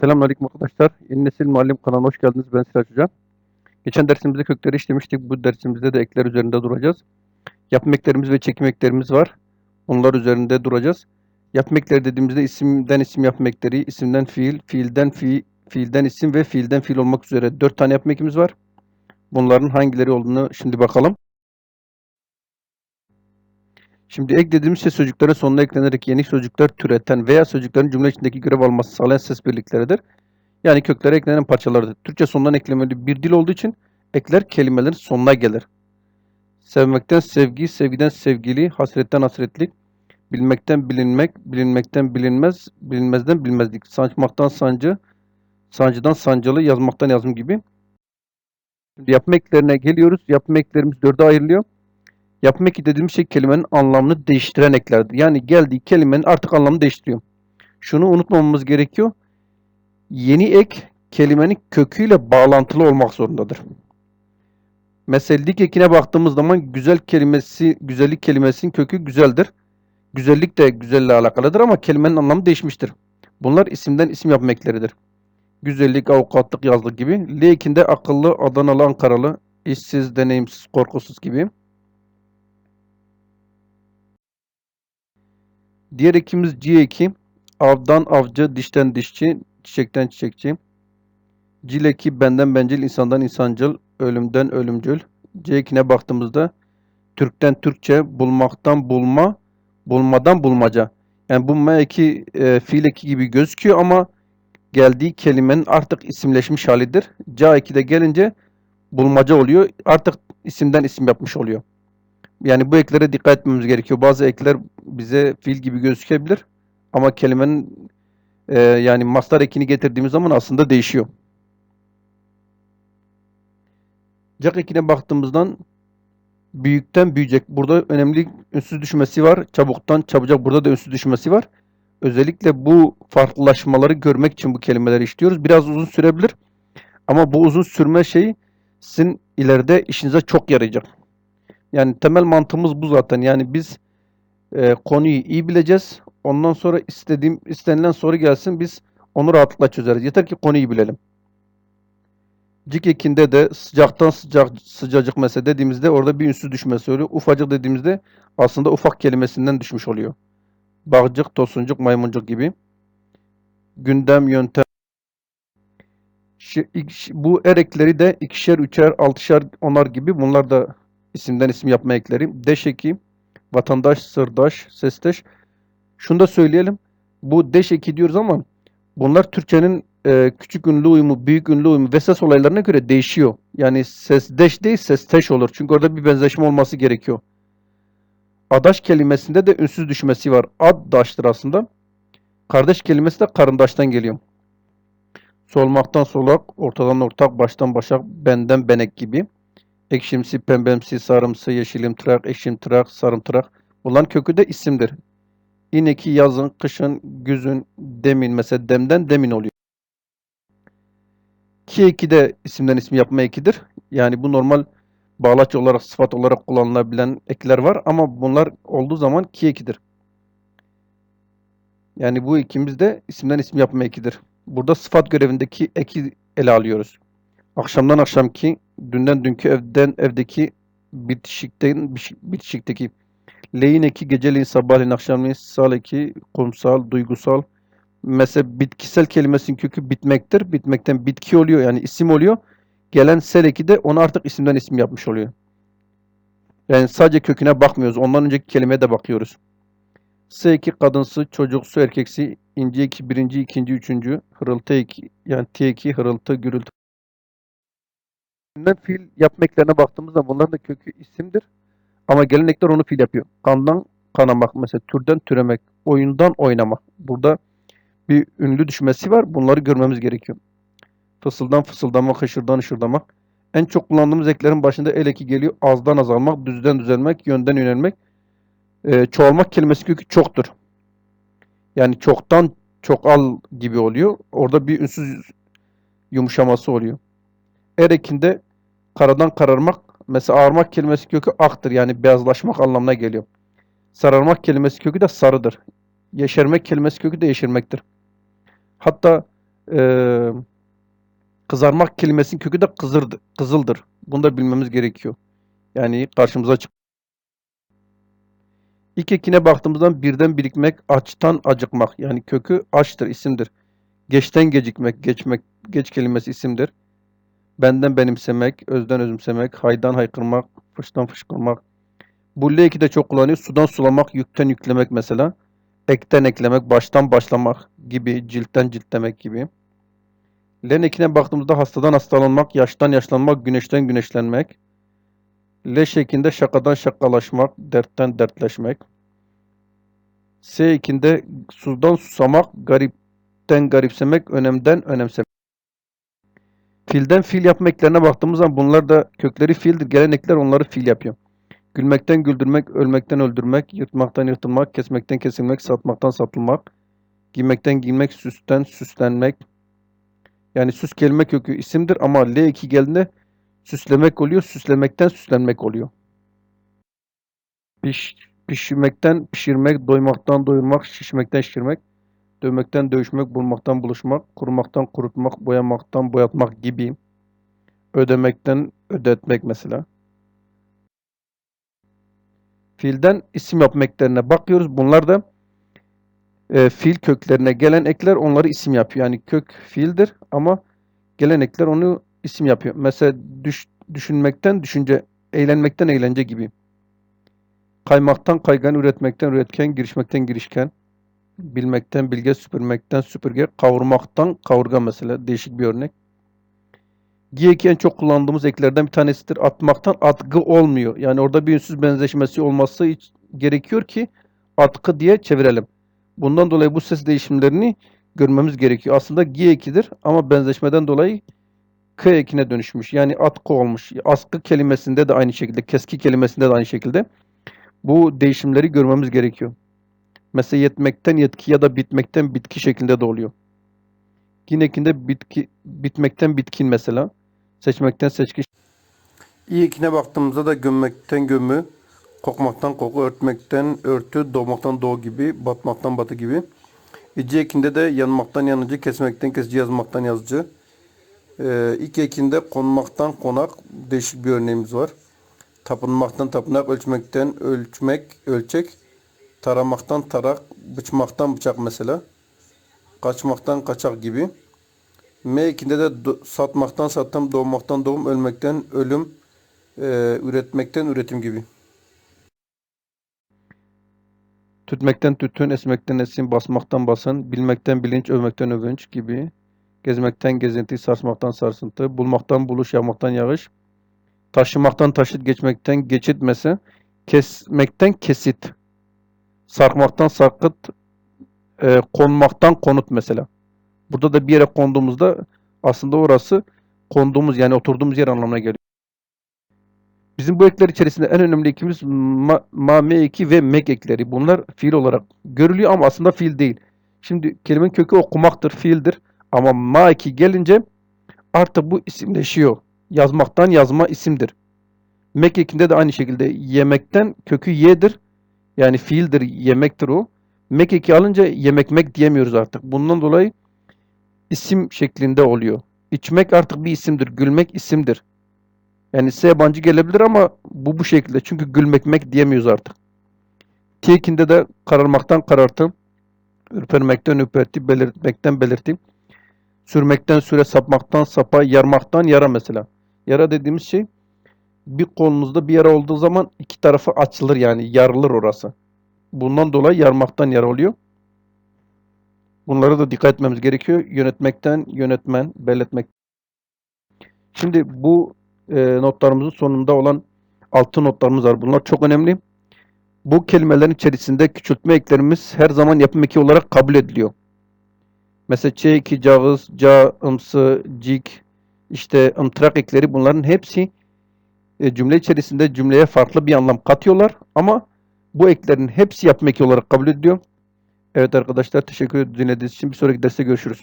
Selamünaleyküm arkadaşlar. Yeni Nesil Muallim kanalına hoş geldiniz. Ben Sıraç Hoca. Geçen dersimizde kökleri işlemiştik. Bu dersimizde de ekler üzerinde duracağız. Yapım eklerimiz ve çekim var. Onlar üzerinde duracağız. Yapım ekleri dediğimizde isimden isim yapım ekleri, isimden fiil, fiilden fi, fiilden isim ve fiilden fiil olmak üzere 4 tane yapım ekimiz var. Bunların hangileri olduğunu şimdi bakalım. Şimdi ek dediğimiz şey sözcüklerin sonuna eklenerek yeni sözcükler türeten veya sözcüklerin cümle içindeki görev alması sağlayan ses birlikleridir. Yani köklere eklenen parçalardır. Türkçe sondan eklemeli bir dil olduğu için ekler kelimelerin sonuna gelir. Sevmekten sevgi, sevgiden sevgili, hasretten hasretlik, bilmekten bilinmek, bilinmekten bilinmez, bilinmezden bilmezlik, sancmaktan sancı, sancıdan sancılı, yazmaktan yazım gibi. Şimdi yapma eklerine geliyoruz. Yapma eklerimiz dörde ayrılıyor. Yapma eki dediğimiz şey kelimenin anlamını değiştiren eklerdir. Yani geldiği kelimenin artık anlamını değiştiriyor. Şunu unutmamamız gerekiyor. Yeni ek kelimenin köküyle bağlantılı olmak zorundadır. Mesela dik ekine baktığımız zaman güzel kelimesi, güzellik kelimesinin kökü güzeldir. Güzellik de güzelle alakalıdır ama kelimenin anlamı değişmiştir. Bunlar isimden isim yapma. Güzellik, avukatlık, yazlık gibi. L ekinde akıllı, Adanalı, Ankaralı, işsiz, deneyimsiz, korkusuz gibi. Diğer ekimiz C eki. Avdan avcı, dişten dişçi, çiçekten çiçekçi. Cil eki benden bencil, insandan insancıl, ölümden ölümcül. C ekine baktığımızda Türkten Türkçe, bulmaktan bulma, bulmadan bulmaca. Yani bulma eki e, fiil eki gibi gözüküyor ama geldiği kelimenin artık isimleşmiş halidir. C eki de gelince bulmaca oluyor. Artık isimden isim yapmış oluyor. Yani bu eklere dikkat etmemiz gerekiyor. Bazı ekler bize fiil gibi gözükebilir ama kelimenin e, yani mastar ekini getirdiğimiz zaman aslında değişiyor. Cak ekine baktığımızdan büyükten büyüyecek. Burada önemli ünsüz düşmesi var. Çabuktan çabucak burada da ünsüz düşmesi var. Özellikle bu farklılaşmaları görmek için bu kelimeleri işliyoruz. Biraz uzun sürebilir. Ama bu uzun sürme şeyi sizin ileride işinize çok yarayacak. Yani temel mantığımız bu zaten. Yani biz e, konuyu iyi bileceğiz. Ondan sonra istediğim istenilen soru gelsin biz onu rahatlıkla çözeriz. Yeter ki konuyu bilelim. Cik ekinde de sıcaktan sıcak sıcacık mesela dediğimizde orada bir ünsüz düşmesi oluyor. Ufacık dediğimizde aslında ufak kelimesinden düşmüş oluyor. Bağcık, tosuncuk, maymuncuk gibi. Gündem, yöntem. Bu er ekleri de ikişer, üçer, altışar, onar gibi bunlar da isimden isim yapma ekleri. Deş eki, vatandaş, sırdaş, sesteş. Şunu da söyleyelim. Bu deş eki diyoruz ama bunlar Türkçenin e, küçük ünlü uyumu, büyük ünlü uyumu ve ses olaylarına göre değişiyor. Yani ses deş değil ses teş olur. Çünkü orada bir benzeşme olması gerekiyor. Adaş kelimesinde de ünsüz düşmesi var. Ad daştır aslında. Kardeş kelimesi de karındaştan geliyor. Solmaktan solak, ortadan ortak, baştan başak, benden benek gibi. Ekşimsi, pembemsi, sarımsı, yeşilim tırak, ekşim tırak, sarım tırak. Bunların kökü de isimdir. İneki yazın, kışın, güzün, demin mesela demden demin oluyor. Ki eki de isimden isim yapma ekidir. Yani bu normal bağlaç olarak, sıfat olarak kullanılabilen ekler var ama bunlar olduğu zaman ki ekidir. Yani bu ikimiz de isimden isim yapma ekidir. Burada sıfat görevindeki eki ele alıyoruz. Akşamdan akşamki, dünden dünkü evden evdeki bitişikten bitişikteki leyin eki geceleyin sabahleyin akşamleyin sal eki kumsal duygusal mesela bitkisel kelimesinin kökü bitmektir. Bitmekten bitki oluyor yani isim oluyor. Gelen sel eki de onu artık isimden isim yapmış oluyor. Yani sadece köküne bakmıyoruz. Ondan önceki kelimeye de bakıyoruz. S eki kadınsı, çocuksu, erkeksi, ince eki birinci, ikinci, üçüncü, hırıltı eki yani T eki, hırıltı, gürültü. Fiil yapma baktığımızda bunların da kökü isimdir. Ama gelenekler onu fiil yapıyor. Kandan kanamak mesela türden türemek, oyundan oynamak. Burada bir ünlü düşmesi var. Bunları görmemiz gerekiyor. Fısıldan fısıldamak, hışırdan hışırdamak. En çok kullandığımız eklerin başında el eki geliyor. Azdan azalmak, düzden düzelmek, yönden yönelmek. Ee, çoğalmak kelimesi kökü çoktur. Yani çoktan çok al gibi oluyor. Orada bir ünsüz yumuşaması oluyor. Er ekinde karadan kararmak mesela ağarmak kelimesi kökü aktır. Yani beyazlaşmak anlamına geliyor. Sararmak kelimesi kökü de sarıdır. Yeşermek kelimesi kökü de yeşermektir. Hatta Ee, kızarmak kelimesinin kökü de kızırdı, kızıldır. Bunu da bilmemiz gerekiyor. Yani karşımıza çık. İlk ekine baktığımızda birden birikmek, açtan acıkmak. Yani kökü açtır, isimdir. Geçten gecikmek, geçmek, geç kelimesi isimdir. Benden benimsemek, özden özümsemek, haydan haykırmak, fıştan fışkırmak. Bu L2 de çok kullanıyor. Sudan sulamak, yükten yüklemek mesela. Ekten eklemek, baştan başlamak gibi, ciltten ciltlemek gibi. L'nin ekine baktığımızda hastadan hastalanmak, yaştan yaşlanmak, güneşten güneşlenmek. L şeklinde şakadan şakalaşmak, dertten dertleşmek. S ekinde sudan susamak, garipten garipsemek, önemden önemsemek. Filden fiil yapma eklerine baktığımız zaman bunlar da kökleri fiildir. Gelen ekler onları fiil yapıyor. Gülmekten güldürmek, ölmekten öldürmek, yırtmaktan yırtılmak, kesmekten kesilmek, satmaktan satılmak, giymekten giymek, süsten süslenmek. Yani süs kelime kökü isimdir ama L2 geldiğinde süslemek oluyor, süslemekten süslenmek oluyor. Piş, pişirmekten pişirmek, doymaktan doyurmak, şişmekten şişirmek, dövmekten dövüşmek, bulmaktan buluşmak, kurumaktan kurutmak, boyamaktan boyatmak gibi. Ödemekten ödetmek mesela. Fiilden isim yapma eklerine bakıyoruz. Bunlar da e, fiil köklerine gelen ekler onları isim yapıyor. Yani kök fiildir ama gelen ekler onu isim yapıyor. Mesela düş, düşünmekten düşünce, eğlenmekten eğlence gibi. Kaymaktan kaygan, üretmekten üretken, girişmekten girişken, bilmekten bilge, süpürmekten süpürge, kavurmaktan kavurga mesela değişik bir örnek. Giyeki en çok kullandığımız eklerden bir tanesidir. Atmaktan atgı olmuyor. Yani orada bir ünsüz benzeşmesi olması gerekiyor ki atkı diye çevirelim. Bundan dolayı bu ses değişimlerini görmemiz gerekiyor. Aslında gi ekidir ama benzeşmeden dolayı k ekine dönüşmüş. Yani atkı olmuş. Askı kelimesinde de aynı şekilde, keski kelimesinde de aynı şekilde bu değişimleri görmemiz gerekiyor. Mesela yetmekten yetki ya da bitmekten bitki şeklinde de oluyor. Ginekinde bitki, bitmekten bitkin mesela. Seçmekten seçki. İyi ekine baktığımızda da gömmekten gömü, kokmaktan koku, örtmekten örtü, doğmaktan doğu gibi, batmaktan batı gibi. İki ekinde de yanmaktan yanıcı, kesmekten kesici, yazmaktan yazıcı. Ee, iki ekinde konmaktan konak, değişik bir örneğimiz var. Tapınmaktan tapınak, ölçmekten ölçmek, ölçek. Taramaktan tarak, bıçmaktan bıçak mesela. Kaçmaktan kaçak gibi. M ekinde de do- satmaktan sattım, doğmaktan doğum, ölmekten ölüm, e, üretmekten üretim gibi. Tütmekten tütün, esmekten esin, basmaktan basın, bilmekten bilinç, övmekten övünç gibi. Gezmekten gezinti, sarsmaktan sarsıntı, bulmaktan buluş, yağmaktan yağış. Taşımaktan taşıt, geçmekten geçit mesela. Kesmekten kesit. Sarkmaktan sarkıt, e, konmaktan konut mesela. Burada da bir yere konduğumuzda aslında orası konduğumuz yani oturduğumuz yer anlamına geliyor. Bizim bu ekler içerisinde en önemli ekimiz ma, ma me eki ve mek ekleri. Bunlar fiil olarak görülüyor ama aslında fiil değil. Şimdi kelimenin kökü okumaktır, fiildir. Ama ma eki gelince artık bu isimleşiyor. Yazmaktan yazma isimdir. Mek ekinde de aynı şekilde yemekten kökü yedir. Yani fiildir, yemektir o. Mek eki alınca yemekmek diyemiyoruz artık. Bundan dolayı isim şeklinde oluyor. İçmek artık bir isimdir. Gülmek isimdir. Yani S yabancı gelebilir ama bu bu şekilde. Çünkü gülmekmek diyemiyoruz artık. Tekinde de kararmaktan karartı, ürpermekten ürperti, belirtmekten belirti, sürmekten süre, sapmaktan sapa, yarmaktan yara mesela. Yara dediğimiz şey bir kolunuzda bir yara olduğu zaman iki tarafı açılır yani yarılır orası. Bundan dolayı yarmaktan yara oluyor. Bunlara da dikkat etmemiz gerekiyor. Yönetmekten yönetmen, belirtmek. Şimdi bu e, notlarımızın sonunda olan altı notlarımız var. Bunlar çok önemli. Bu kelimelerin içerisinde küçültme eklerimiz her zaman yapım eki olarak kabul ediliyor. Mesela ç2, cağız, ca, ımsı, cik, işte ımtırak ekleri bunların hepsi e, cümle içerisinde cümleye farklı bir anlam katıyorlar ama bu eklerin hepsi yapım eki olarak kabul ediliyor. Evet arkadaşlar teşekkür ederim dinlediğiniz için. Bir sonraki derste görüşürüz.